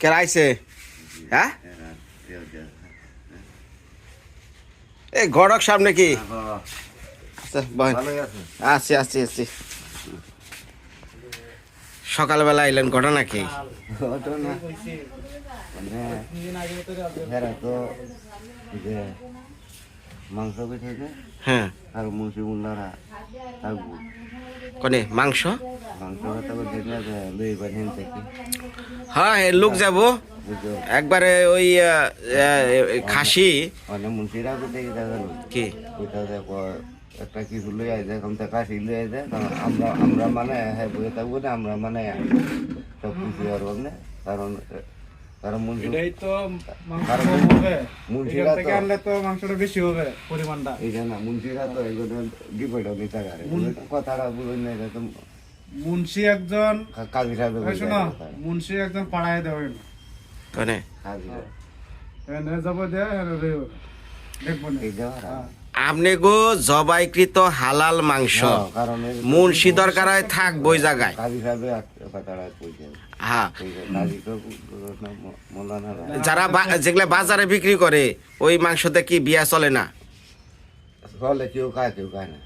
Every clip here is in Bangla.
কেরাইছে হ্যাঁ এই গড়ক সামনে কি? আছে। আসছি আসছি সকালবেলা এলেন ঘটনা কি ঘটনা? মানে এরা তো যে মাংস বেছেছে হ্যাঁ আর মুন্সি মুন্ডারা থাকব। কনে মাংস? মাংস কথা বলছে না যে থেকে। হ্যাঁ এ লোক যাব। একবারে ওই খাসি। মানে মুন্সিরা কোথায় কি? একটা কিছু লই আই যায় কমতে কাশি লই আই কারণ আমরা আমরা মানে হ্যাঁ বয়ে থাকব না আমরা মানে সব কিছু আর কারণ কারণ মুন্সি এটাই তো মাংস হবে। মুন্সিরা থেকে আনলে তো মাংসটা বেশি হবে পরিমাণটা। এই যে না মুন্সিরা তো এগুলো ডিপোটা নিতে পারে। কথাটা বুঝুন না এটা তো মুন্সি একজন কাজী সাহেব শোনো মুন্সি একজন পাড়ায় দেবেন। কনে? যাব দে এনে দেখব না। এই যাওয়ার হ্যাঁ। আপনি গো জবাইকৃত হালাল মাংস। কারণ এই মুন্সি দরকার হয় থাকব ওই জায়গায়। হ্যাঁ। যারা যেগুলা বাজারে বিক্রি করে ওই মাংসতে কি বিয়া চলে না? কেউ খায় কেউ খায় না।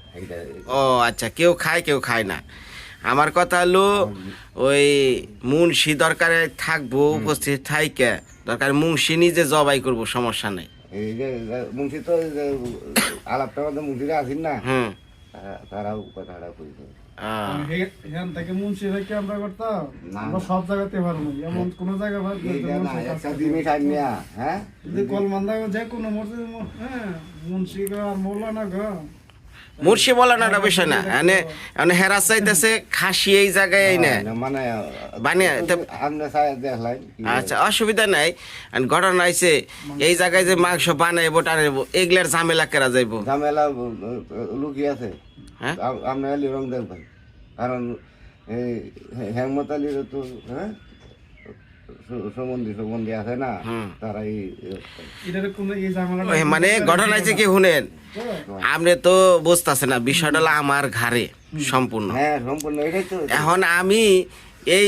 ও আচ্ছা কেউ খায় কেউ খায় না। আমার কথা হলো ওই মুন্সি দরকারে থাকব উপস্থিত থাইকে। দরকার মুন্সি নিজে জবাই করব সমস্যা নেই। মুন্সি তো আলাপটা মধ্যে মুন্সিরা আছেন না। তারাও কথাটা এখান থেকে মুন্সি থেকে আমরা করতাম। আমরা সব জায়গাতে পারব এমন কোন জায়গা পারব হ্যাঁ? যদি কলমান্দা যে কোনো মসজিদ হ্যাঁ মুন্সি আর মৌলানা গো বিষয় না। এনে এনে হেরা চাইতেছে খাসি এই জায়গায় না মানে বানিয়ে আমরা আচ্ছা অসুবিধা নাই। আর ঘটনা হয়েছে এই জায়গায় যে মাংস বানাইবো টানাইবো এগুলার ঝামেলা কেরা যাইবো? ঝামেলা লুকিয়ে আছে। হ্যাঁ? আম- আপনি আলি রং দেখবেন কারণ এই হেমত আলীর তো হ্যাঁ? সু- সুমন্দি সুমন্দি আছে না? তারা এই এটার কোনো এই ঝামেলা ওই মানে ঘটনা হয়েছে কি শুনেন? আপনি তো বুঝতেছে না বিষয়টা আমার ঘাড়ে সম্পূর্ণ। হ্যাঁ সম্পূর্ণ এটাই তো। এখন আমি এই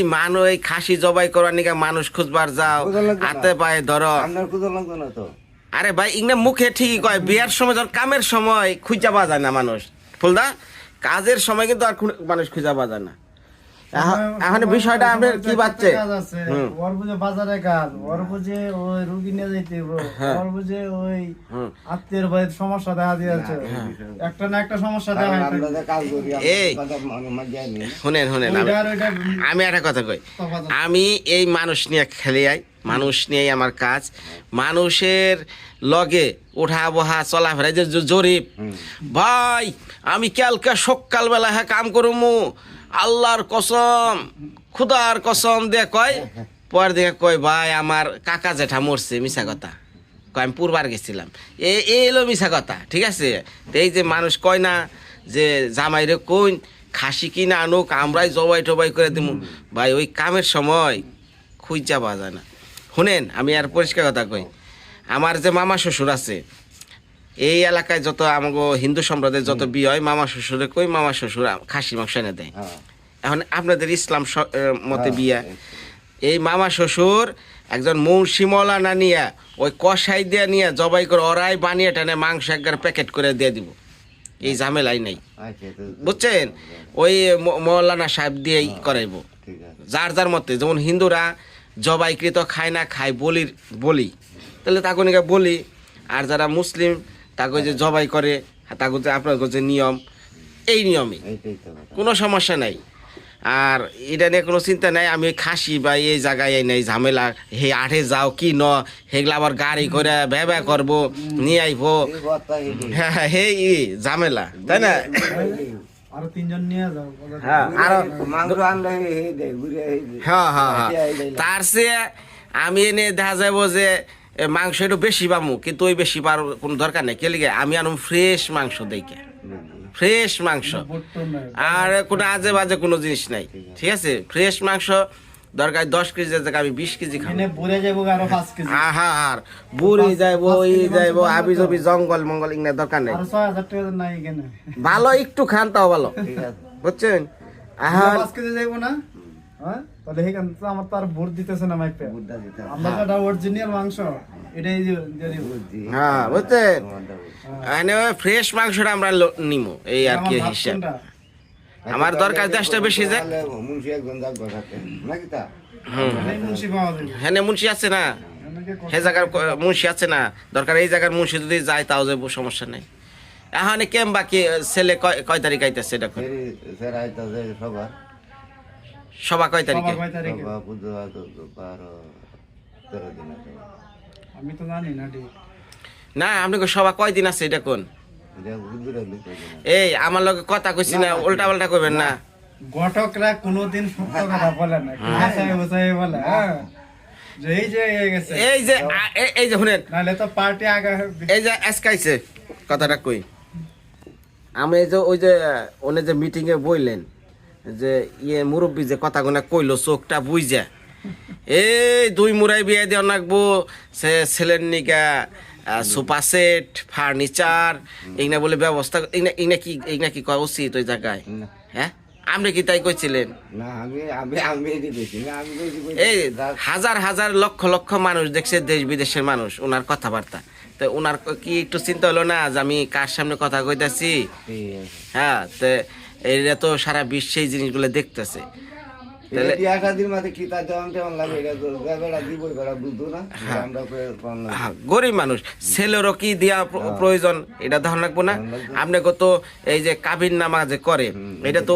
খাসি জবাই করার নিকে মানুষ খুঁজবার যাও। হাতে পায়ে ধরো। আপনার কুদর লাগতো না তো? আরে ভাই ইংনে মুখে ঠিকই কয় বিয়ার সময় যখন কামের সময় খুঁজা পাওয়া যায় না মানুষ। ফুলদা কাজের সময় কিন্তু আর মানুষ খুঁজা বাজার না এখন- বিষয়টা আপনার কি বাচ্চে কাজ আছে হুম। ওর বুঝে বাজারে কাজ ওর বুঝে ওই রুগী নিয়ে যাইতে হইবো। ওর বুঝে ওই। আত্মীয়ের বাড়ির সমস্যা দেখা দিয়েছে একটা না একটা সমস্যা দেখা এই। মানে। শুনেন শুনেন আমি একটা কথা কই আমি এই মানুষ নিয়ে খেলে আই মানুষ নিয়েই আমার কাজ। মানুষের লগে ওঠা বহা চলাফেরা যে জরিপ। ভাই আমি কালকে সকালবেলা হ্যাঁ কাম করমু। আল্লাহর কসম খুদার কসম দিয়ে কয় পর দিকে কয় ভাই আমার কাকা জেঠা মরছে মিশা কথা। কয় আমি পূর্বার গেছিলাম। এ এ এলো মিশা কথা ঠিক আছে? এই যে মানুষ কয় না যে জামাইরে কইন খাসি কিনা আনুক আমরাই জবাই টবাই করে দিব ভাই ওই কামের সময় খুঁজা পাওয়া যায় না। শুনেন আমি আর পরিষ্কার কথা কই। আমার যে মামা শ্বশুর আছে এই এলাকায় যত আমাকে হিন্দু সম্প্রদায়ের যত বিয়ে হয় মামা শ্বশুরে কই মামা শ্বশুর খাসি মাংস এনে দেয়। হ্যাঁ। এখন আপনাদের ইসলাম মতে হ্যাঁ, বিয়া। এই- মামা শ্বশুর একজন মৌসি মৌলানা নিয়ে ওই কষাই দিয়ে নিয়ে জবাই করে ওরাই বানিয়ে টানে মাংস একবার প্যাকেট করে দিয়ে দিব। এই ঝামেলাই নেই। আচ্ছা বুঝছেন? ওই মৌলানা সাহেব দিয়েই করাইব। যার যার মতে যেমন হিন্দুরা জবাইকৃত খায় না খায় বলির বলি। তাহলে তাকে নিকে বলি আর যারা মুসলিম তাকে যে জবাই করে তাকে যে আপনার যে নিয়ম এই নিয়মে এইটাই তো কথা। কোনো সমস্যা নাই। আর এটা নিয়ে কোনো চিন্তা নাই আমি খাসি বা এই জায়গায় এই নাই ঝামেলা হে আঠে যাও কি ন সেগুলো আবার গাড়ি করে ব্যবা করব নিয়ে আইবো। হ্যাঁ হ্যাঁ, হে ই ঝামেলা তাই না? আরও তিনজন নিয়ে যাও হ্যাঁ। আরও মাংস আনলে। হ্যাঁ হ্যাঁ হ্যাঁ। তার চেয়ে আমি এনে দেখা যাব যে মাংস একটু বেশি পামু কিন্তু ওই বেশি পার কোনো দরকার নেই। কেলিগে আমি আনুম ফ্রেশ মাংস দেখে। ফ্রেশ মাংস। আর কোনো আজে বাজে কোনো জিনিস নাই। ঠিক আছে? ফ্রেশ মাংস দরকার দশ কেজি আমি বিশ কেজি খাব। এখানে বুড়ে যাব আরও পাঁচ কেজি। আহা আর বুড়ি যাইবো ই যাইবো আবি জবি জঙ্গল মঙ্গল ইংনা দরকার নেই। আরও ছয় হাজার টাকা নাই এখানে। ভালো একটু খান তাও ভালো। ঠিক আছে বুঝছেন পাঁচ কেজি যাইবো না? হ্যাঁ? তাহলে এখান তো আমার তো আর ভোট দিতেছে না মাইপে। বুদ্ধা দিতে আমরা যেটা অরিজিনাল মাংস এটাই হ্যাঁ বুঝছেন? ফ্রেশ মাংসটা আমরা নিমো এই আর কি হিসাব? আমার দরকার দশটা বেশি যাক পাওয়া যাবে হ্যাঁ মুন্সি আছে না। সে জায়গার মুন্সি আছে না। দরকার এই জায়গার মুন্সি যদি যায় তাও যাব সমস্যা নেই। এখন কেম বাকি ছেলে কয় কয় তারিখ আইতেছে সবার। সবা কয় তারিখে? আমি তো জানি না না আপনি সবা কয় দিন আছে এটা কোন? এই আমার লগে কথা কইছি না উল্টা পাল্টা কইবেন না। ঘটকরা কোনোদিন সত্য কথা বলে না হাসাই বসাই বলে হ্যাঁ। এই যে গেছে। এই যে এই যে শুনেন। নাহলে তো পার্টি আগে এই যে আজকাইছে কথাটা কই। আমি এই যে ওই যে ওনে যে মিটিং এ বইলেন যে ইয়ে মুরব্বী যে কথাগুলো কইলো চোখটা বুঝা এই দুই মুরাই বিয়ে দেওয়া নাকবো সে ছেলের নিকা সোফা সেট ফার্নিচার এইনা বলে ব্যবস্থা এইনা কি এইনা কি করা উচিত ওই জায়গায়? হ্যাঁ? আপনি কি তাই কইছিলেন? এই হাজার হাজার লক্ষ লক্ষ মানুষ দেখছে দেশ বিদেশের মানুষ ওনার কথাবার্তা। তো ওনার কি একটু চিন্তা হলো না যে আমি কার সামনে কথা কইতাছি? হ্যাঁ তো এইটা তো সারা বিশ্বে এই জিনিসগুলো দেখতেছে। তাহলে- মাঝে কি লাগে এটা তো বেড়া দিবই বেড়া বুঝতো না আমরা না। হ্যাঁ, গরিব মানুষ ছেলেরও কি দেওয়া প্রয়োজন? এটা না? আপনাকে তো এই যে কাবিন নামা যে করে এটা তো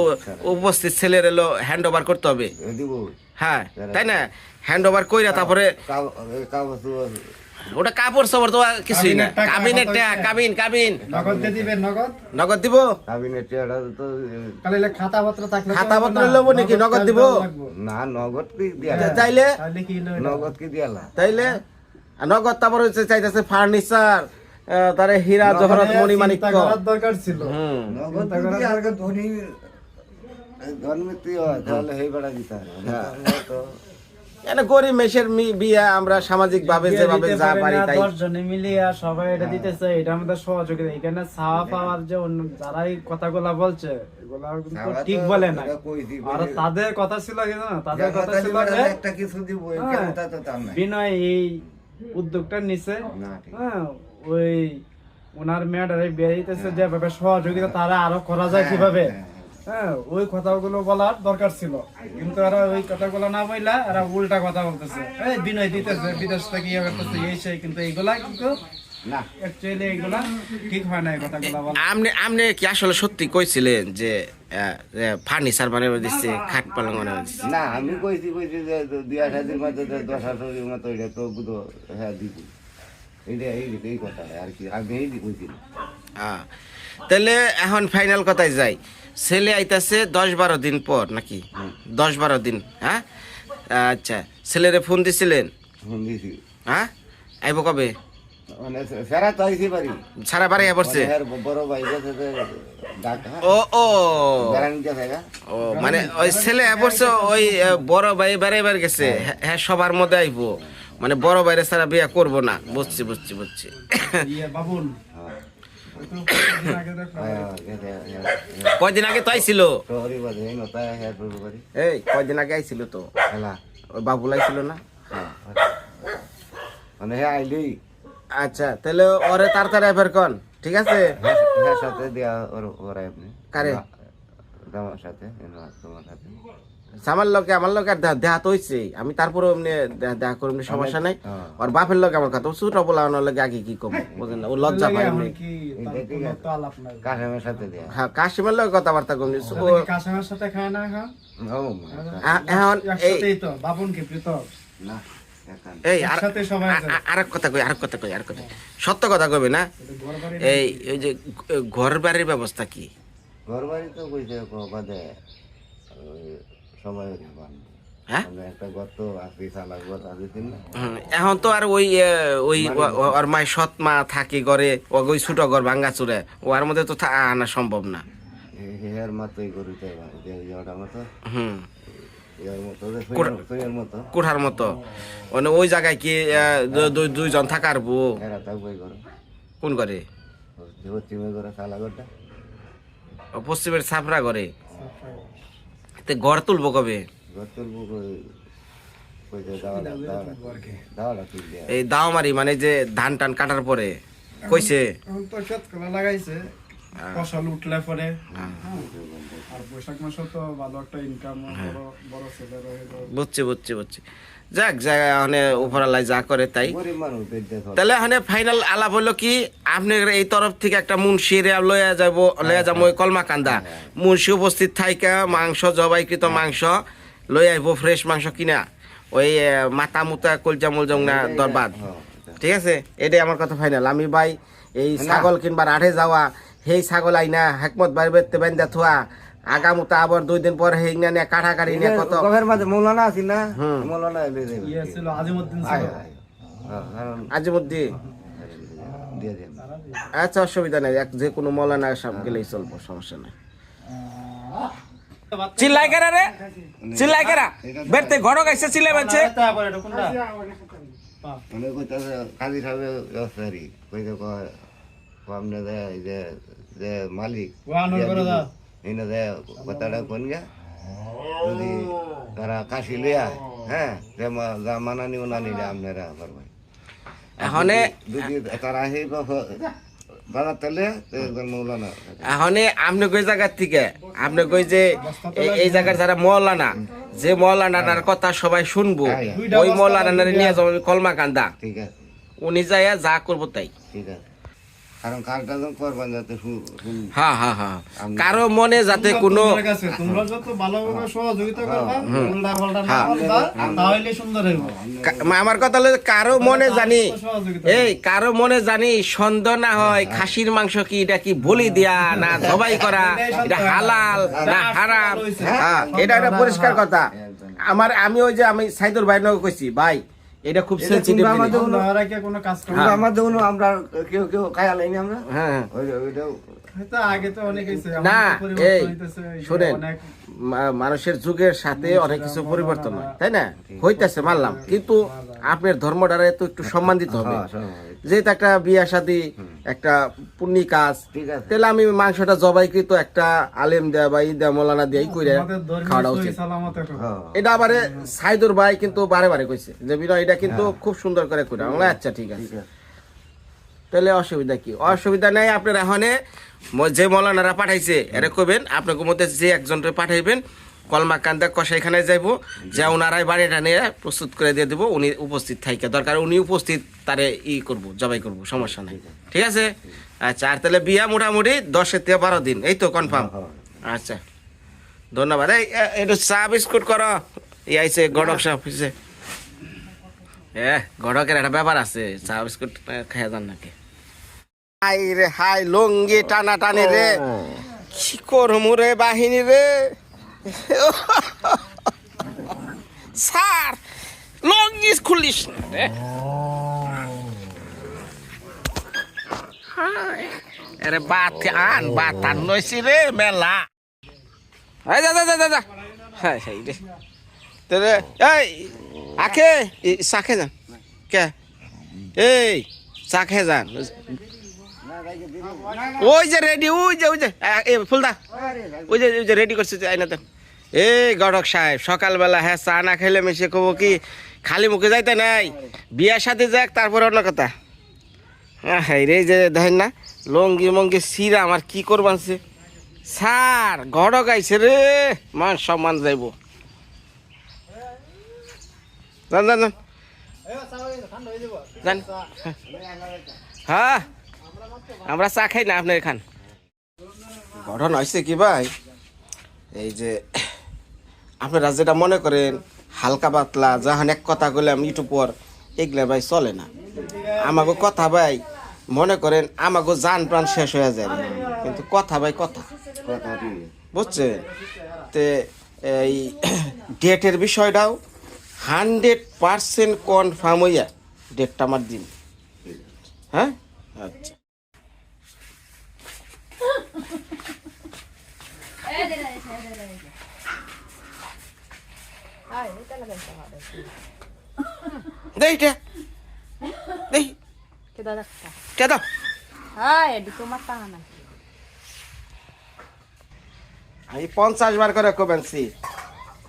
উপস্থিত ছেলের এলো হ্যান্ড ওভার করতে হবে। হ্যাঁ তাই না? হ্যান্ড ওভার কইরা তারপরে ওটা কাপড় সাপড় তো কিছুই না। কাবিনের টাকা? কাবিন কাবিন। নগদ দিবেন নগদ? নগদ দিব? কাবিনের তো খালি খাতা পত্র থাকলে তো খাতাপত্র হবে না। লবো নাকি? নগদ দিব? না নগদ কি দিয়া তাইলে? তাহলে? নগদ কি দিয়ালা তাইলে? নগদ তারপর হচ্ছে চাইতেছে ফার্নিচার তারে হীরা জহরত নগদে মণিমাণিক্য দরকার ছিল। হুম। নগদ ধনী ধর্মিত্রী হয় তাহলে সেই বেড়া দিতে গরিব মেশের বিয়া আমরা সামাজিক ভাবে যেভাবে যা পারি তাই। দশ জনে মিলিয়ে সবাই এটা দিতেছে এটা আমাদের সহযোগিতা এখানে ছাওয়া পাওয়ার যে অন্য যারা এই কথাগুলা বলছে এগুলা কিন্তু ঠিক বলে না আর তাদের কথা ছিল কি না তাদের কথা ছিল যে একটা কিছু দিব এই হ্যাঁ, বিনয় এই উদ্যোগটা নিছে। হ্যাঁ ওই ওনার মেয়েটারে বিয়ে দিতেছে যেভাবে সহযোগিতা তারা আরও করা যায় কীভাবে? হ্যাঁ ওই কথাগুলো বলার দরকার ছিল। কিন্তু এরা ওই কথাগুলো না বইলা এরা উল্টা কথা বলতেছে। এই বিনয় দিতেছে বিদেশ থেকে ইয়ে করতেছে এই সেই কিন্তু এইগুলা কিন্তু না। অ্যাকচুয়ালি এইগুলা ঠিক হয় না কথাগুলো আপনি আপনি কি আসলে সত্যি কইছিলেন যে ফার্নিচার বানিয়ে দিচ্ছে খাট পালং না আমি কইছি কইছি যে দুই মতো যে দশ আঠাশ মতো এটা তো বুধ হ্যাঁ দিব। এই এই কথা আর কি আমি এই হ্যাঁ তাহলে এখন ফাইনাল কথায় যাই। ছেলে আইতাছে দশ বারো দিন পর নাকি? দশ বারো দিন হ্যাঁ? আচ্ছা ছেলেরে ফোন দিছিলেন? ফোন দিছি। হ্যাঁ? আইব কবে? মানে তো আইছি পারি সারা বাড়ি পড়ছে? মানে বড় ভাই হ্যাঁ ও ও। ও মানে ওই ছেলে পড়ছে ওই বড় ভাই বেড়ে গেছে। হ্যাঁ, হ্যাঁ সবার মধ্যে আইবো। মানে বড় বাইরে ছাড়া বিয়ে করব না। বুঝছি বুঝছি বুঝছি। ইয়ে বাবুল কয়দিন আগে তো আইছিল? এই হ্যাঁ কয়দিন আগে আইছিল তো? খেলা ওই বাবুল আইছিল না? হ্যাঁ মানে হ্যাঁ আইলেই আচ্ছা তাহলে ওরে তাড়াতাড়ি এবার কন ঠিক আছে? হ্যাঁ হ্যাঁ সাথে দেয়া ওর আপনি কারে? তোমার সাথে তোমার সাথে। আমার লোকে আমার লোকে আর দেখা- দেখা আমি তারপরে এমনি দেখা- দেখা করি এমনি সমস্যা নাই। হ্যাঁ। আর বাপের লোক আমার কথা। ছোট বলা আমার লগে আগে কি কম বুঝেন না ও লজ্জা পায় এমনি। কাশেমের সাথে হ্যাঁ কাশিমের লোক কথাবার্তা কাশেমের সাথে খায় না এখন? এই একসাথেই তো বাবুন কি পৃথক। না এই আর আরেক কথা কই আরেক কথা কই আরেক কথা সত্য কথা কবে না? এই ওই যে ঘর বাড়ির ব্যবস্থা কি? ঘর বাড়ি তো কইছে হ্যাঁ? মানে এখন তো আর ওই ওই ওর সৎ মা থাকি ঘরে ও ওই ছোট ঘর ভাঙ্গা চুরে ওর মধ্যে তো আনা সম্ভব না। কোর- কোঠার মতো। মানে ওই জায়গায় কি দুইজন থাকার বউ? কোন ও পশ্চিমের ছাপড়া ঘরে। তে গড় তুলবো কবে? এই দাও দাওমারি মানে যে ধান টান কাটার পরে। কইছে? এখন তো ক্ষেত লাগাইছে ফসল উঠলে পরে। আর বৈশাখ মাসে তো ভালো একটা ইনকাম বড় বড় ছেলে রয়ে বুঝছি বুঝছি বুঝছি। যাক যাক মানে উপরালাই যা করে তাই। তাহলে এখানে ফাইনাল আলাপ হলো কি আপনার এই তরফ থেকে একটা মুন্সি লইয়া যাব লইয়া যাব ওই কলমাকান্দা। মুন্সি উপস্থিত থাইকা মাংস জবাইকৃত মাংস লই আইব ফ্রেশ মাংস কিনা। ওই মাথা মুতা কলজা মলজং না দরবাদ। ঠিক আছে? এটাই আমার কথা ফাইনাল আমি ভাই এই ছাগল কিনবার আঠে যাওয়া সেই ছাগল আইনা হেকমত বাড়ি বেরতে বান্ধা থোয়া আগামুতা আবার দুই দিন পর হেই না কাঠা কাটি নিয়ে কত? গভের মাঝে মৌলানা আছি না? মৌলানা ইয়ে ছিল আজিমুদ্দিন ছিল। হ্যাঁ, কারণ আজিমুদ্দি দিয়ে দেন। আচ্ছা অসুবিধা নেই। এক যে কোনো মলানা সব গেলেই চলবো সমস্যা নেই। চিল্লাই কেরা রে? চিল্লাই কেরা? বেরতে ঘর গাইছে চিল্লাই মানে কইতাছে কাজী সাহেব এই যে যে মালিক। এনে দে কথাটা কোন গা যদি তারা কাশি লিয়া হ্যাঁ মা- যা মানানি উনানি আপনারা করবেন এখনে যদি তারা সেই বাজার তেলে মৌলানা এখনে আপনি কই জায়গার থেকে আপনি কই যে এই- এই জায়গার যারা মৌলানা যে মৌলানার কথা সবাই শুনব ওই মৌলানার নিয়ে যাব কলমা কান্দা ঠিক আছে উনি যাইয়া যা করব তাই ঠিক আছে কারণ কাজটা যখন করবেন যাতে হ্যাঁ হ্যাঁ হ্যাঁ কারও মনে যাতে কোনো তোমরা যত ভালোভাবে সহযোগিতা করবা উল্টা পাল্টা না বলবা তাহলে সুন্দর হইব। আমার কথা হলো কারও মনে জানি এই কারও মনে জানি সন্দেহ না হয় খাসির মাংস কি এটা কি বলি দিয়া না জবাই করা এটা হালাল না হারাম। হ্যাঁ। এটা একটা পরিষ্কার কথা। আমার আমি ওই যে আমি সাইদুর ভাই নগে কইছি ভাই এটা খুব সেনসিটিভ আমাদের কি কোনো কাজ আমরা কেউ কেউ খায়া লাইনি আমরা? হ্যাঁ। হ্যাঁ। ওইটাও না এই শুনেন মানুষের যুগের সাথে অনেক কিছু পরিবর্তন হয় তাই না? হইতেছে মানলাম। কিন্তু আপনার ধর্মটারে তো একটু সম্মান দিতে হবে। হ্যাঁ, যেহেতু একটা বিয়া শাদি একটা পুণ্যি কাজ তাহলে আমি মাংসটা জবাইকৃত একটা আলেম দেয়া বা ই দেয়া মৌলানা দিয়াই খাওয়া উচিত। করো। হ্যাঁ। এটা আবার সাইদুর ভাই কিন্তু বারে বারে কইছে যে বিনয় এটা কিন্তু খুব সুন্দর করে কইরা। আমি বললাম, আচ্ছা ঠিক আছে। তাহলে অসুবিধা কি? অসুবিধা নাই আপনার এখানে। যে মৌলানারা পাঠাইছে এরা কবেন আপনাকে মধ্যে যে একজনকে পাঠাইবেন কলমা কান্দা কষাইখানে যাইব যে ওনারাই বাড়িটা নিয়ে প্রস্তুত করে দিয়ে দেবো উনি উপস্থিত থাইকে। দরকার উনি উপস্থিত তারে ই করব জবাই করব সমস্যা নাই। ঠিক আছে? আচ্ছা আর তাহলে বিয়া মোটামুটি দশের থেকে বারো দিন এই তো কনফার্ম আচ্ছা ধন্যবাদ। এই একটু চা বিস্কুট করো। এই আইছে গড়ক সাহেব হইছে এ গড়কের একটা ব্যাপার আছে চা বিস্কুট খেয়ে যান নাকি? হাই রে হাই লঙ্গি টানা টানি রে। কি করমু রে বাহিনী রে? স্যার লঙ্গি খুলিস না রে। হাই, আরে বাত আন বাত আন লইছি রে মেলা। এই যা যা যা যা হ্যাঁ সেই রে। তোরে এই আখে এই যান। কে? এই চা যান। ওই যে রেডি ওই যে ওই যে ফুলদা। ওই যে ওই যে রেডি করছে আইনাতে এই গড়ক সাহেব সকালবেলা হ্যাঁ চা না খেলে মিশে কব কি খালি মুখে যাইতে নাই। বিয়ার সাথে যাক তারপরে অন্য কথা। হ্যাঁ রে যে দেখেন না লঙ্গি মঙ্গি সিরা আমার কি করবানছে স্যার গড়ক আইছে রে মান সম্মান যাইব। যান যান যান। হ্যাঁ। আমরা চা খাই না আপনার এখান ঘটনা হয়েছে কি ভাই? এই যে আপনারা যেটা মনে করেন, হালকা পাতলা, যাহান এক কথা বললাম ইউটিউবর এগুলো ভাই চলে না। আমাকে কথা ভাই, মনে করেন আমাকে যান প্রাণ শেষ হয়ে যায়। কিন্তু কথা ভাই কথা। বুঝছেন? তে এই ডেটের বিষয়টাও হান্ড্রেড পার্সেন্ট কনফার্ম হইয়া, ডেটটা আমার দিন। হ্যাঁ? আচ্ছা দেখি দেখি Kita dakta. কে দাও Ay, di ko matahanan. আমি পঞ্চাশ বার করে কবেনছি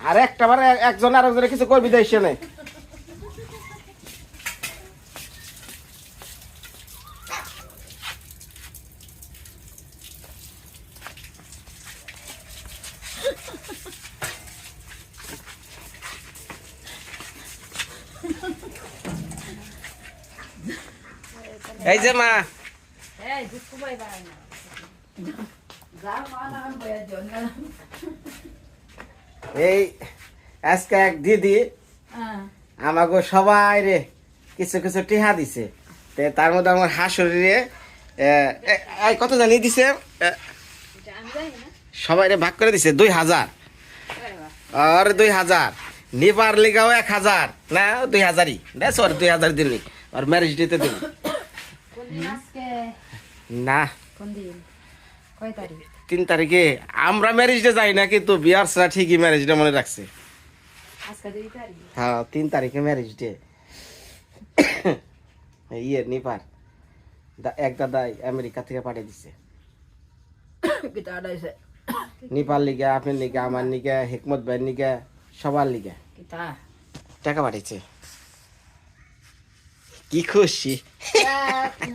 আর একটা বার একজন আরেকজনের কিছু করবি দেয় সে এই যে মা এই আজকে এক দিদি আমাকে সবাই রে কিছু কিছু টিহা দিছে। তার মধ্যে আমার হাসুরিরে এই কত জানি দিছে? সবাই রে ভাগ করে দিছে দুই হাজার। আর দুই হাজার। নিপার লিগাও এক হাজার। না দুই হাজারই। না সর দুই হাজার দিনই আর ম্যারেজ ডেতে দিন আজকে না। কোন দিন? কয় তারিখ? তিন তারিখে। আমরা ম্যারেজ ডে যাই না কিন্তু বিয়ার্সরা ঠিকই ম্যারেজ ডে মনে রাখছে। হ্যাঁ তিন তারিখে ম্যারেজ ডে ইয়ে নিপার দা- এক দাদা আমেরিকা থেকে পাঠিয়ে দিছে। নিপার লিগে আপনার লিগে আমার লিগে হেকমত ভাইয়ের লিগে সবার লিগে। টাকা পাঠিয়েছে। কি খুশি?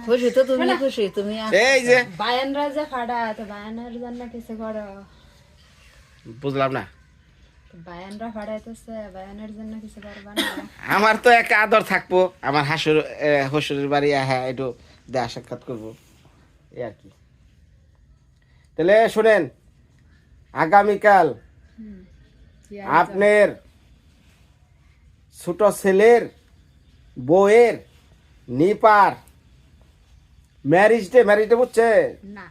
খুশি তো তুমি খুশি তুমি এই যে। বায়ানরা যে খাড়া তো বায়ানের জন্য কিছু করো বুঝলাম না। বায়ানরা ফাড়াইতেছে বায়ানের জন্য কিছু করবা না আমার তো এক আদর থাকব। আমার হাসুর হসুরের বাড়ি হ্যাঁ একটু দেয়া সাক্ষাৎ করব। এই আর কি। তাহলে শোনেন আগামীকাল আপনার ছোট ছেলের বউয়ের নিপার। ম্যারিজ ডে ম্যারিজ ডে বুঝছে? না।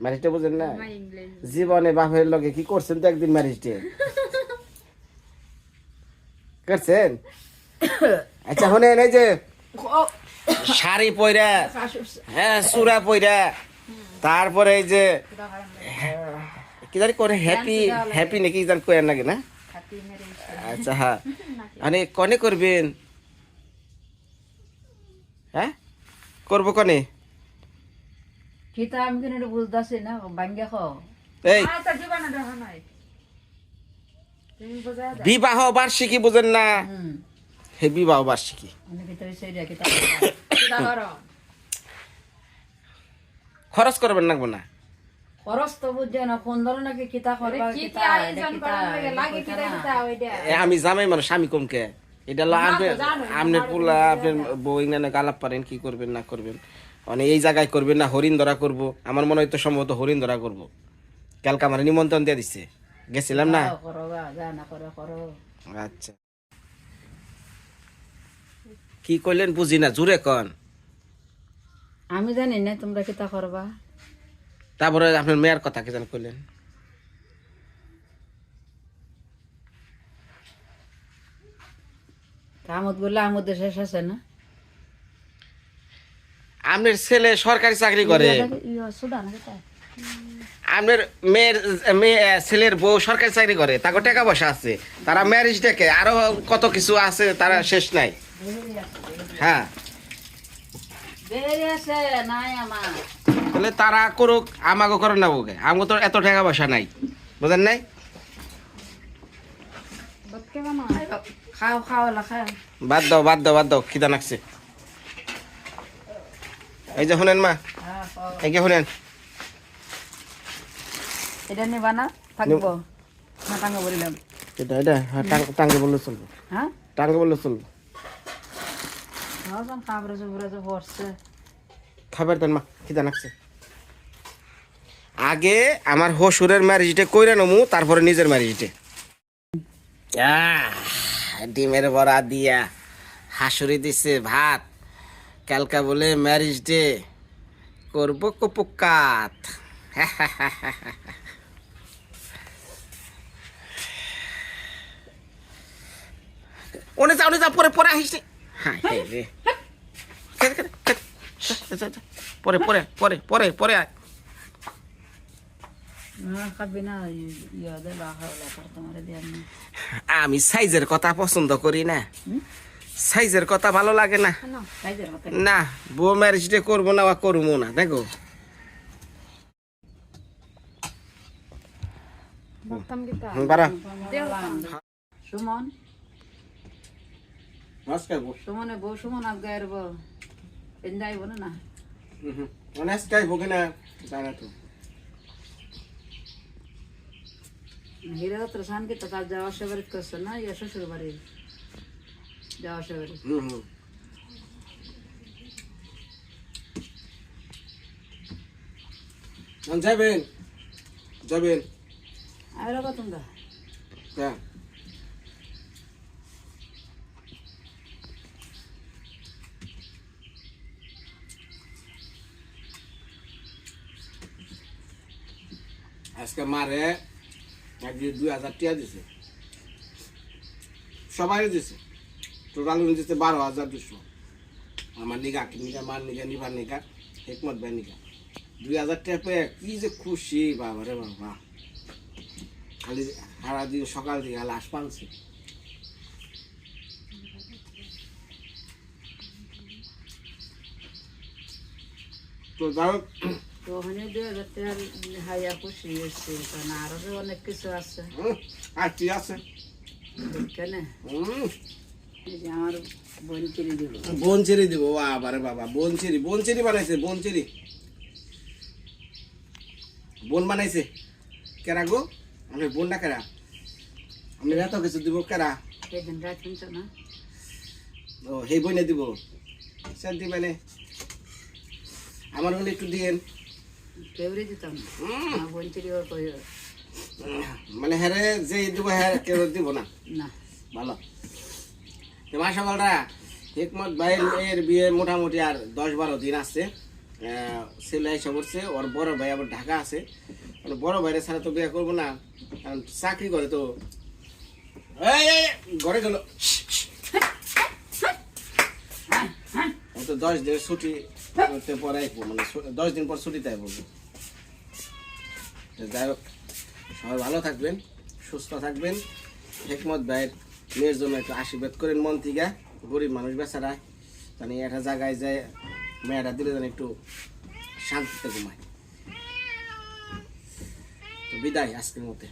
ম্যারিজ ডে বুঝেন না? জীবনে বাপের লগে কি করছেন তো একদিন ম্যারিজ ডে করছেন? আচ্ছা শোনেন এই যে শাড়ি পইরা হ্যাঁ সুরা পইরা তারপরে এই যে কি জানি করে হ্যাপি হ্যাপি নাকি জানি কয়ার নাকি না? আচ্ছা হ্যাঁ। মানে কনে করবেন? হ্যাঁ? করব কনে? আমি বুঝতেছি না? বাঙ্গা খ এই। বিবাহ বার্ষিকী বুঝেন না। হে বিবাহ বার্ষিকী। আমি খরচ করবেন না না আমি জামাই মানুষ স্বামী কমকে এটা হলো আপনি আপনার পোলা আপনার বই না গালাপ পারেন কি করবেন না করবেন? মানে এই জায়গায় করবেন না হরিণ ধরা করব। আমার মনে হয় তো সম্ভবত হরিণ ধরা করব। কালকে আমার নিমন্ত্রণ দিয়ে দিছে। গেছিলাম না? আচ্ছা। কি কইলেন বুঝি না জুরে কন। আমি জানি না তোমরা কিতা করবা। তারপরে আপনার মেয়ের কথা কি জান কইলেন? আমদ বললে আমদের শেষ আছে না? আপনার ছেলে সরকারি চাকরি করে। আপনার মেয়ের মেয়ে ছেলের বউ সরকারি চাকরি করে তাকে টাকা পয়সা আছে। তারা ম্যারেজ ডেকে আরও কত কিছু আছে তারা শেষ নাই। হ্যাঁ। আমার। তাহলে তারা করুক আমাকে করে না ওকে আমাকে তো এত টাকা পয়সা নাই। বুঝেন নাই? খাও খাও বাদ দাও বাদ দাও বাদ দাও খিদা নাকছে এই যে শুনেন মা হ্যাঁ, এই যে শুনেন। এটা নিবা না থাকব। না টাঙ্গা বললাম এটা এটা হ্যাঁ, টাঙ্গে বললে চলবে। হ্যাঁ? টাঙ্গে বললে চলবে। খাবার দেন মা খিদা নাকছে আগে আমার হসুরের ম্যারেজটা কইরা নমু তারপরে নিজের ম্যারেজটা ডিমের বড়া দিয়া হাসুরি দিছে ভাত। কালকা বলে ম্যারেজ ডে করব কপুকাত। ওনে যা ওনে যা, পরে পরে আহিস। হায়। পরে পরে পরে পরে পরে আয়। না খাবি না ইয়া দে লা খাও লা কর তোমার দিয়ে আমি আমি সাইজের কথা পছন্দ করি না। সাইজের কথা ভালো লাগে না। না বউ ম্যারেজ ডে করব না বা করব না দেখো। সুমন। সুমনে বউ সুমন না না? অনেক খাইবো কিনা? জানা তো। হিরা তো সান কি তো তার যাওয়া আসা বাড়ি করছে না ইয়া শ্বশুর বাড়ি যাওয়া আসা বাড়ি হুম হুম। আন যাবেন যাবেন? আর কত তোমরা। হ্যাঁ। আজকে মারে একদিন দুই হাজার টিয়া দিছে। সবাই দিছে। টোটাল দিচ্ছে বারো হাজার দুশো আমার নিগা নিগা মার নিগা নিবার নিগা হেকমত ভাই নিগা দুই হাজার টাকা পেয়ে কি যে খুশি বাবা রে বাবা। খালি সারাদিন সকাল থেকে লাশ পানছে। তো যাই তো ওখানে দুই হাজার টাকা হাইয়া খুশি হয়েছে কারণ আরও অনেক কিছু আছে। আর কি আছে? কেন আমার বোন কিনে দিব। বনচেরি দিব বাবা রে বাবা বনচেরি বনচেরি বানাইছে বনচেরি বোন বানাইছে। কেরা গো? আমি বোনটা কেরা? আমি এত কিছু দিব কেরা? সেদিন রাত না? ও সেই বইনে দিব। স্যার দিবেনে আমার হলে একটু দিয়েন। কেউরে দিতাম না আমার ওর কই মানে হ্যারে যে দিব হ্যাঁ কেউ দিব না। না। ভালো। তো মা সকলরা হিকমত ভাইয়ের মেয়ের বিয়ে মোটামুটি আর দশ বারো দিন আছে। ছেলে এসে পড়ছে ওর বড় ভাই আবার ঢাকা আছে। মানে বড় ভাইয়ের ছাড়া তো বিয়ে করব না কারণ চাকরি করে তো। ঘরে গেল ও তো দশ দিনের ছুটি। পরে আইবো, মানে দশ দিন পর ছুটিতে আইবো। তো যাই হোক সবাই ভালো থাকবেন সুস্থ থাকবেন হেকমত ভাইয়ের মেয়ের জন্য একটু আশীর্বাদ করেন মন থেকে। গরিব মানুষ বেচারা জানি একটা জায়গায় যায় মেয়েটা দিলে যেন একটু শান্তিতে ঘুমায়। তো বিদায় আজকের মতে।